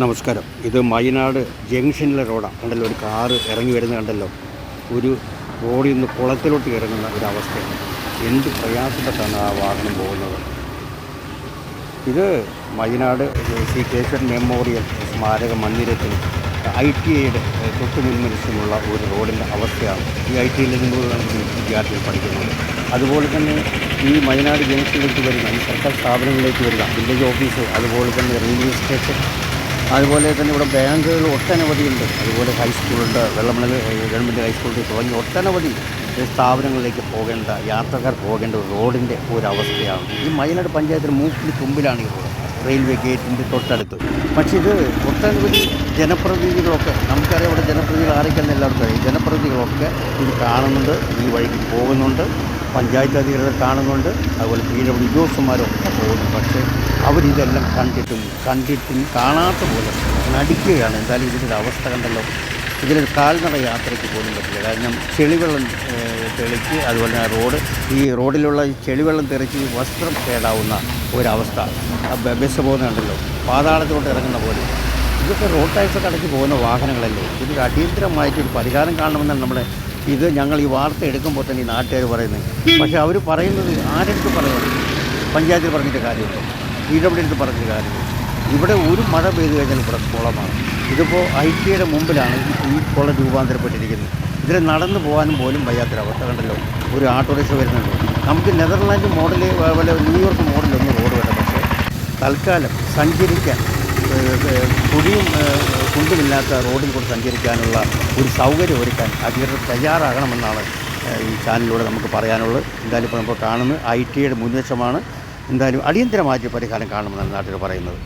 നമസ്കാരം. ഇത് മയനാട് ജംഗ്ഷനിലെ റോഡാണ് കണ്ടല്ലോ ഒരു കാറ് ഇറങ്ങി വരുന്ന കണ്ടല്ലോ. ഒരു റോഡിൽ നിന്ന് കുളത്തിലോട്ട് ഇറങ്ങുന്ന ഒരവസ്ഥയാണ് എന്ത് പ്രയാസപ്പെട്ടാണ് ആ വാഹനം പോകുന്നത്? ഇത് മയനാട് ശ്രീ കേശവൻ മെമ്മോറിയൽ സ്മാരക മന്ദിരത്തിൽ ഐ ടി ഐയുടെ തൊട്ട് മുൻമനസ്സുമുള്ള ഒരു റോഡിന്റെ അവസ്ഥയാണ് ഈ ഐ ടി ഐയിൽ നിന്നുള്ളതാണ് വിദ്യാർത്ഥികൾ പഠിക്കുന്നത്. അതുപോലെ തന്നെ ഈ മയനാട് ജംഗ്ഷനിലേക്ക് വരുന്ന സർക്കാർ സ്ഥാപനങ്ങളിലേക്ക് വരുന്ന വില്ലേജ് ഓഫീസ് അതുപോലെ തന്നെ റെയിൽവേ സ്റ്റേഷൻ അതുപോലെ തന്നെ ഇവിടെ ബാങ്കുകൾ ഒട്ടനവധിയുണ്ട്. അതുപോലെ ഹൈസ്കൂളുണ്ട് വെള്ളമണൽ ഗവൺമെന്റ് ഹൈസ്കൂളിൽ തുടങ്ങി ഒട്ടനവധി സ്ഥാപനങ്ങളിലേക്ക് പോകേണ്ട യാത്രക്കാർ പോകേണ്ട ഒരു റോഡിന്റെ ഒരവസ്ഥയാണ്. ഈ മയിലാട് പഞ്ചായത്തിന് മൂക്കിന് തുമ്പിലാണ് ഈ റോഡ്. റെയിൽവേ ഗേറ്റിന്റെ തൊട്ടടുത്ത്. പക്ഷേ ഇത് ഒട്ടനവധി ജനപ്രതിനിധികളൊക്കെ നമുക്കറിയാം ഇവിടെ ജനപ്രതിനിധികൾ ആരൊക്കെയാണെന്ന് എല്ലാവർക്കും അറിയാം. ജനപ്രതിനിധികളൊക്കെ ഇത് കാണുന്നുണ്ട് ഈ വഴിക്ക് പോകുന്നുണ്ട് പഞ്ചായത്ത് അധികൃതർ കാണുന്നുണ്ട് അതുപോലെ പി ഉദ്യോഗസ്ഥന്മാരൊക്കെ പോകുന്നു പക്ഷേ അവരിതെല്ലാം കണ്ടിട്ടും കണ്ടിട്ടും കാണാത്ത പോലെ നടിക്കുകയാണ്. എന്തായാലും ഇതിന്റെ അവസ്ഥ കണ്ടല്ലോ. ഇതിലൊരു കാൽനട യാത്രയ്ക്ക് പോലും പറ്റില്ല. കാരണം ചെളിവെള്ളം തെളിച്ച് അതുപോലെ തന്നെ റോഡ് ഈ റോഡിലുള്ള ചെളിവെള്ളം തെറിച്ച് വസ്ത്രം കേടാവുന്ന ഒരവസ്ഥ. ബസ് പോകുന്നുണ്ടല്ലോ പാതാളത്തിലോട്ട് ഇറങ്ങുന്ന പോലെ. ഇതൊക്കെ റോഡ് ടാക്സ് അടച്ച് പോകുന്ന വാഹനങ്ങളല്ലേ? ഇതിനൊരു അടിയന്തരമായിട്ടൊരു പരിഹാരം കാണണമെന്നാണ് നമ്മുടെ ഇത് ഞങ്ങൾ ഈ വാർത്ത എടുക്കുമ്പോൾ തന്നെ ഈ നാട്ടുകാർ പറയുന്നത്. പക്ഷേ അവർ പറയുന്നത് ആരെടുത്ത് പറയുന്നത് പഞ്ചായത്തിൽ പറഞ്ഞിട്ട് കാര്യമില്ല. പി എടുത്ത് പറഞ്ഞിട്ട് കാര്യമില്ല. ഇവിടെ ഒരു മഴ പെയ്തു കഴിഞ്ഞാൽ ഇവിടെ കുളമാണ്. ഇതിപ്പോൾ ഐ ടിയുടെ മുമ്പിലാണ് ഈ കുളം രൂപാന്തരപ്പെട്ടിരിക്കുന്നത്. ഇതിൽ നടന്നു പോകാനും പോലും വയ്യാത്തൊരവസ്ഥ കണ്ടല്ലോ. ഒരു ഓട്ടോറിക്ഷ വരുന്നുണ്ട്. നമുക്ക് നെതർലാൻഡ് മോഡൽ അതുപോലെ ന്യൂയോർക്ക് മോഡലൊന്നും റോഡ് വേണ്ട പക്ഷേ തൽക്കാലം സഞ്ചരിക്കാൻ ഏഹ്, കുണ്ടുമില്ലാത്ത റോഡിൽ കൂടെ സഞ്ചരിക്കാനുള്ള ഒരു സൗകര്യം ഒരുക്കാൻ അധികൃതർ തയ്യാറാകണമെന്നാണ് ഈ ചാനലിലൂടെ നമുക്ക് പറയാനുള്ളത്. എന്തായാലും ഇപ്പോൾ നമ്മൾ കാണുന്നത് ഐ ടിയുടെ മുൻവശമാണ്. എന്തായാലും അടിയന്തരമായിട്ട് പരിഹാരം കാണുമെന്നാണ് നാട്ടിൽ പറയുന്നത്.